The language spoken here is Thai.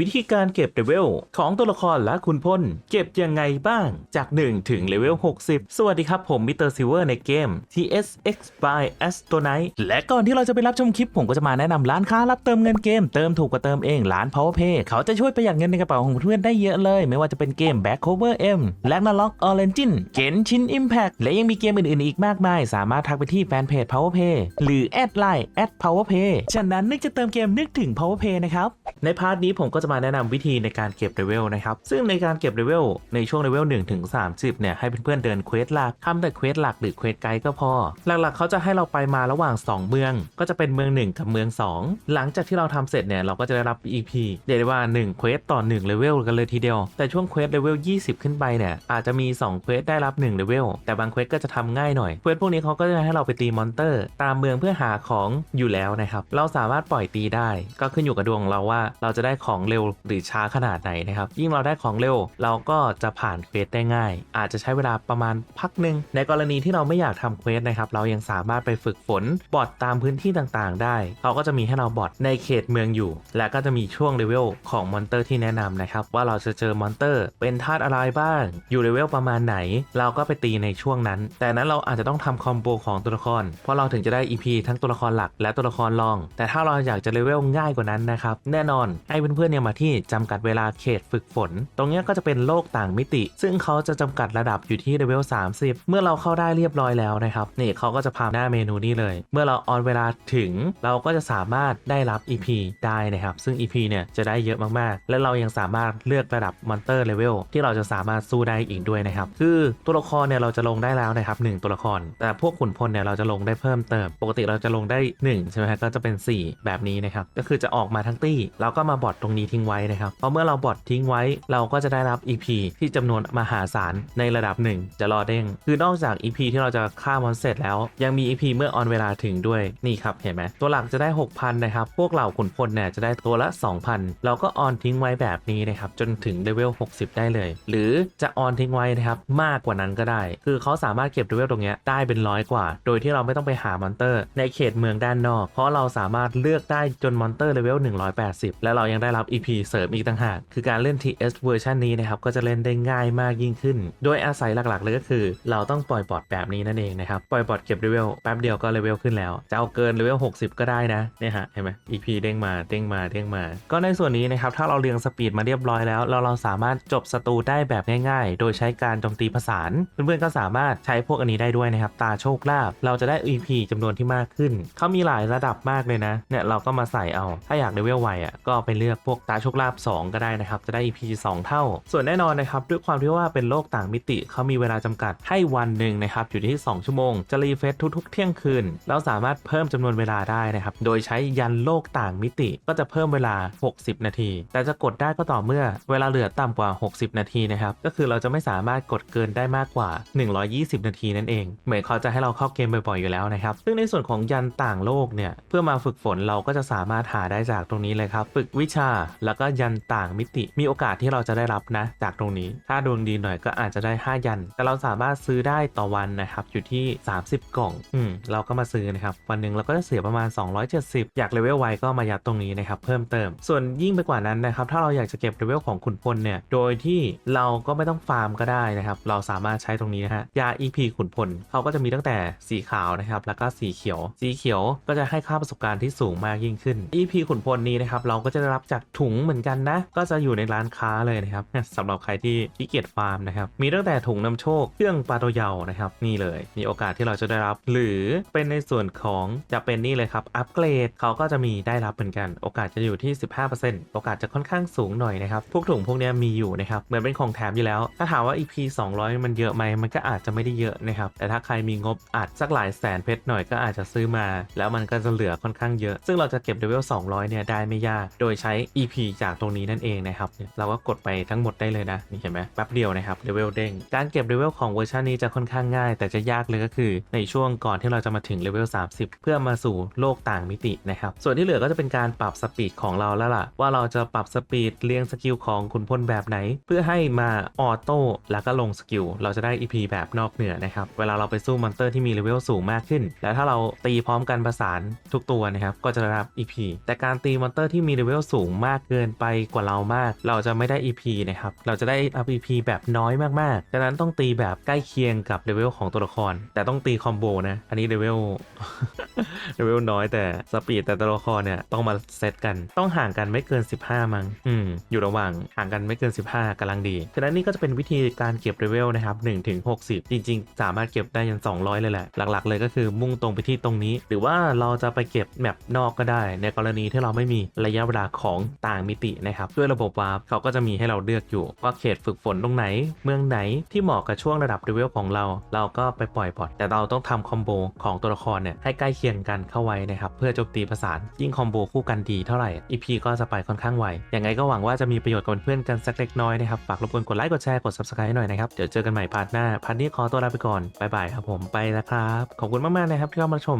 วิธีการเก็บเลเวลของตัวละครและคุณพลเก็บยังไงบ้างจาก 1 ถึงเลเวล 60 สวัสดีครับผมมิสเตอร์ซิเวอร์ในเกม TSX by Astonite และก่อนที่เราจะไปรับชมคลิป ผมก็จะมาแนะนำร้านค้ารับเติมเงินเกม เติมถูกกว่าเติมเองร้าน PowerPay เขาจะช่วยประหยัดเงินในกระเป๋าของเพื่อนได้เยอะเลย ไม่ว่าจะเป็นเกม Back Cover M Ragnarok Origin Genshin Impact และยังมีเกมอื่นๆอีกมากมาย สามารถทักไปที่แฟนเพจ PowerPay หรือแอดไลน์ @PowerPay ฉะนั้นนึกจะเติมเกมนึกถึง PowerPay นะครับในพาร์ทนี้ผมก็จะมาแนะนำวิธีในการเก็บเลเวลนะครับ ซึ่งในการเก็บเลเวลในช่วงเลเวล1ถึง30 เนี่ย ให้เพื่อนๆเดินเควสหลักทำแต่เควสหลักหรือเควสไกด์ก็พอ หลักๆเขาจะให้เราไปมาระหว่าง 2 เมือง ก็จะเป็นเมือง 1 กับเมือง 2 หลังจากที่เราทำเสร็จเนี่ย เราก็จะได้รับ EP เรียกได้ว่า1เควสต่อ1เลเวลกันเลยทีเดียว แต่ช่วงเควสเลเวล20 ขึ้นไปเนี่ย อาจจะมี2เควสได้รับ1เลเวล แต่บางเควสก็จะทำง่ายหน่อย เควสพวกนี้เขาก็จะให้เราไปตีมอนเตอร์ ตามเมืองเพื่อหาของอยู่แล้วนะครับ เราสามารถปล่อยตีได้ ก็ขึ้นอยู่กับดวงของเราว่าเราจะได้ของเร็วหรือช้าขนาดไหนนะครับ ยิ่งเราได้ของเร็วเราก็จะผ่านเควสได้ง่าย อาจจะใช้เวลาประมาณพักหนึ่งในกรณีที่เราไม่อยากทำเควสนะครับเรายังสามารถไปฝึกฝนบอทตามพื้นที่ต่างๆ ได้เขาก็จะมีให้เราบอทในเขตเมืองอยู่ และก็จะมีช่วงเลเวลของมอนเตอร์ที่แนะนำนะครับว่าเราจะเจอมอนเตอร์ เป็นธาตุอะไรบ้าง อยู่เลเวลประมาณไหน เราก็ไปตีในช่วงนั้น แต่นั้นเราอาจจะต้องทำคอมโบของตัวละคร เพราะเราถึงจะได้ EP ทั้งตัวละครหลักและตัวละครรอง แต่ถ้าเราอยากจะเลเวลง่ายกว่านั้นนะครับแน่นอนให้เพื่อนๆเนี่ยมาที่จำกัดเวลาเขตฝึกฝน ตรงนี้ก็จะเป็นโลกต่างมิติ ซึ่งเขาจะจำกัดระดับอยู่ที่เลเวล30 เมื่อเราเข้าได้เรียบร้อยแล้วนะครับนี่เขาก็จะพาหน้าเมนูนี้เลย เมื่อเราออนเวลาถึงเราก็จะสามารถได้รับ EP ได้นะครับ ซึ่ง EP เนี่ยจะได้เยอะมากๆ และเรายังสามารถเลือกระดับมอนเตอร์เลเวลที่เราจะสามารถสู้ได้อีกด้วยนะครับ คือตัวละครเนี่ยเราจะลงได้แล้วนะครับหนึ่งตัวละคร แต่พวกขุนพลเนี่ยเราจะลงได้เพิ่มเติม ปกติเราจะลงได้1ใช่ไหมฮะก็จะเป็น 4 แบบนี้นะครับก็คือจะออกมาทั้งตี้เราก็มาบอทตรงนี้ทิ้งไว้นะครับเพราะเมื่อเราบอททิ้งไว้เราก็จะได้รับ EP ที่จำนวนมหาศาลในระดับหนึ่งจะรอเด้ง คือนอกจาก EP ที่เราจะฆ่ามอนเสร็จแล้ว ยังมี EP เมื่อออนเวลาถึงด้วยนี่ครับเห็นไหมตัวหลักจะได้ 6,000นะครับพวกเหล่าขุนพลเนี่ยจะได้ตัวละ 2,000 เราก็ออนทิ้งไว้แบบนี้นะครับจนถึงเลเวล60 ได้เลย หรือจะออนทิ้งไว้นะครับมากกว่านั้นก็ได้ คือเขาสามารถเก็บเลเวลตรงเนี้ยได้เป็นร้อยกว่า โดยที่เราไม่ต้องไปหามอนเตอร์ ในเขตเมืองด้านนอก เพราะเราสามารถเลือกได้จนมอนเตอร์เลเวล180 และเรายังได้รับ EP EP เสริมอีกต่างหาก คือการเล่น TS เวอร์ชันนี้นะครับ ก็จะเล่นได้ง่ายมากยิ่งขึ้น โดยอาศัยหลักๆ เลยก็คือ เราต้องปล่อยบอทแบบนี้นั่นเองนะครับ ปล่อยบอทเก็บเลเวลแป๊บเดียวก็เลเวลขึ้นแล้ว จะเอาเกินเลเวล60 ก็ได้นะ เนี่ยฮะ เห็นไหม EP เด้งมาเด้งมาเด้งมา ก็ในส่วนนี้นะครับ ถ้าเราเรียงสปีดมาเรียบร้อยแล้ว เราเราสามารถจบศัตรูได้แบบง่าย ๆ โดยใช้การโจมตีผสาน เพื่อนๆก็สามารถใช้พวกอันนี้ได้ด้วยนะครับ ตาโชคลาภ เราจะได้ EP จำนวนที่มากขึ้น เขามีหลายระดับมากเลยนะ เนี่ยเราก็มาใส่เอา ถ้าอยากเลเวลไวอะก็ไปเลือกพวกตาโชคลาภ2ก็ได้นะครับ จะได้ EP 2 เท่า ส่วนแน่นอนนะครับด้วยความที่ว่าเป็นโลกต่างมิติเขามีเวลาจำกัดให้วันหนึ่งนะครับอยู่ที่ 2 ชั่วโมง จะรีเฟซทุกๆ เที่ยงคืน เราสามารถเพิ่มจำนวนเวลาได้นะครับ โดยใช้ยันโลกต่างมิติก็จะเพิ่มเวลา 60 นาที แต่จะกดได้ก็ต่อเมื่อเวลาเหลือต่ำกว่า 60 นาทีนะครับ ก็คือเราจะไม่สามารถกดเกินได้มากกว่า 120 นาทีนั่นเอง เหมือนเขาจะให้เราเข้าเกมบ่อยๆอยู่แล้วนะครับ ซึ่งในส่วนของยันต่างโลกเนี่ย เพื่อมาฝึกฝนเราก็จะสามารถหาได้จากตรงนี้เลยครับ ฝึกวิชาแล้วก็ยันต่างมิติมีโอกาสที่เราจะได้รับนะ จากตรงนี้ ถ้าดวงดีหน่อยก็อาจจะได้ 5 ยัน แต่เราสามารถซื้อได้ต่อวันนะครับ อยู่ที่ 30 กล่อง อืม เราก็มาซื้อนะครับ วันหนึ่งเราก็จะเสียประมาณ 270 อยากเลเวลไวก็มายัดตรงนี้นะครับ เพิ่มเติม ส่วนยิ่งไปกว่านั้นนะครับ ถ้าเราอยากจะเก็บเลเวลของขุนพลเนี่ย โดยที่เราก็ไม่ต้องฟาร์มก็ได้นะครับ เราสามารถใช้ตรงนี้นะฮะ ยา EP ขุนพลเขาก็จะมีตั้งแต่สีขาวนะครับ แล้วก็สีเขียว สีเขียวก็จะให้ค่าประสบการณ์ที่สูงมากยิ่งขึ้น EP ขุนพลนี้นะครับ เราก็จะได้รับจากถุงเหมือนกันนะ ก็จะอยู่ในร้านค้าเลยนะครับสำหรับใครที่ขี้เกียจฟาร์มนะครับ มีตั้งแต่ถุงนำโชคเครื่องปลาตัวเยานะครับ นี่เลย มีโอกาสที่เราจะได้รับ หรือเป็นในส่วนของจะเป็นนี่เลยครับ อัปเกรดเขาก็จะมีได้รับเหมือนกัน โอกาสจะอยู่ที่ 15%โอกาสจะค่อนข้างสูงหน่อยนะครับ พวกถุงพวกนี้มีอยู่นะครับ เหมือนเป็นของแถมอยู่แล้ว ถ้าถามว่า EP 200 มันเยอะไหม มันก็อาจจะไม่ได้เยอะนะครับ แต่ถ้าใครมีงบอาจสักหลายแสนเพชรหน่อยก็อาจจะซื้อมา แล้วมันก็จะเหลือค่อนข้างเยอะ ซึ่งเราจะเก็บเลเวล200 เนี่ยได้ไม่ยาก โดยใช้ EP จากตรงนี้นั่นเองนะครับเราก็กดไปทั้งหมดได้เลยนะนี่เห็นไหมแป๊บเดียวนะครับเลเวลเด้งการเก็บเลเวลของเวอร์ชันนี้จะค่อนข้างง่าย แต่จะยากเลยก็คือในช่วงก่อนที่เราจะมาถึงเลเวล30 เพื่อมาสู่โลกต่างมิตินะครับส่วนที่เหลือก็จะเป็นการปรับสปีดของเราแล้วล่ะ ว่าเราจะปรับสปีดเรียงสกิลของขุนพลแบบไหน เพื่อให้มาออโต้แล้วก็ลงสกิลเราจะได้ EP แบบนอกเหนือนะครับเวลาเราไปสู้มอนเตอร์ที่มีเลเวลสูงมากขึ้น แล้วถ้าเราตีพร้อมกันประสานทุกตัวนะครับก็จะได้รับ EP แต่การตีมอนเตอร์ที่มีเลเวลสูงมากเกินไปกว่าเรามาก เราจะไม่ได้ EP นะครับ เราจะได้ up EP แบบน้อยมากๆดังนั้นต้องตีแบบใกล้เคียงกับเลเวลของตัวละคร แต่ต้องตีคอมโบนะ อันนี้เลเวลเลเวลน้อยแต่สปีดแต่ตัวละครเนี่ยต้องมาเซตกัน ต้องห่างกันไม่เกิน 15 มั้งอืมอยู่ระหว่างห่างกันไม่เกิน 15กำลังดีฉะนั้นนี่ก็จะเป็นวิธีการเก็บเลเวลนะครับ1ถึง60 จริง ๆ สามารถเก็บได้ยัน200 เลยแหละ หลักๆ เลยก็คือมุ่งตรงไปที่ตรงนี้ หรือว่าเราจะไปเก็บแมปนอกก็ได้ ในกรณีที่เราไม่มีระยะเวลาของต่างมิตินะครับด้วยระบบวาร์ปเขาก็จะมีให้เราเลือกอยู่ว่าเขตฝึกฝนตรงไหน เมืองไหนที่เหมาะกับช่วงระดับเลเวลของเรา เราก็ไปปล่อยบอทแต่เราต้องทำคอมโบของตัวละครเนี่ยให้ใกล้เคียงกันเข้าไว้นะครับเพื่อโจมตีประสานยิ่งคอมโบคู่กันดีเท่าไหร่ EP ก็จะไปค่อนข้างไวยังไงก็หวังว่าจะมีประโยชน์กับเพื่อนกันสักเล็กน้อยนะครับฝากรบกวนกดไลค์กดแชร์กด subscribe ให้หน่อยนะครับเดี๋ยวเจอกันใหม่พาร์ทหน้าพาร์ทนี้ขอตัวลาไปก่อนบายบายครับผมไปแล้วครับขอบคุณมากๆนะครับที่เข้ามาชม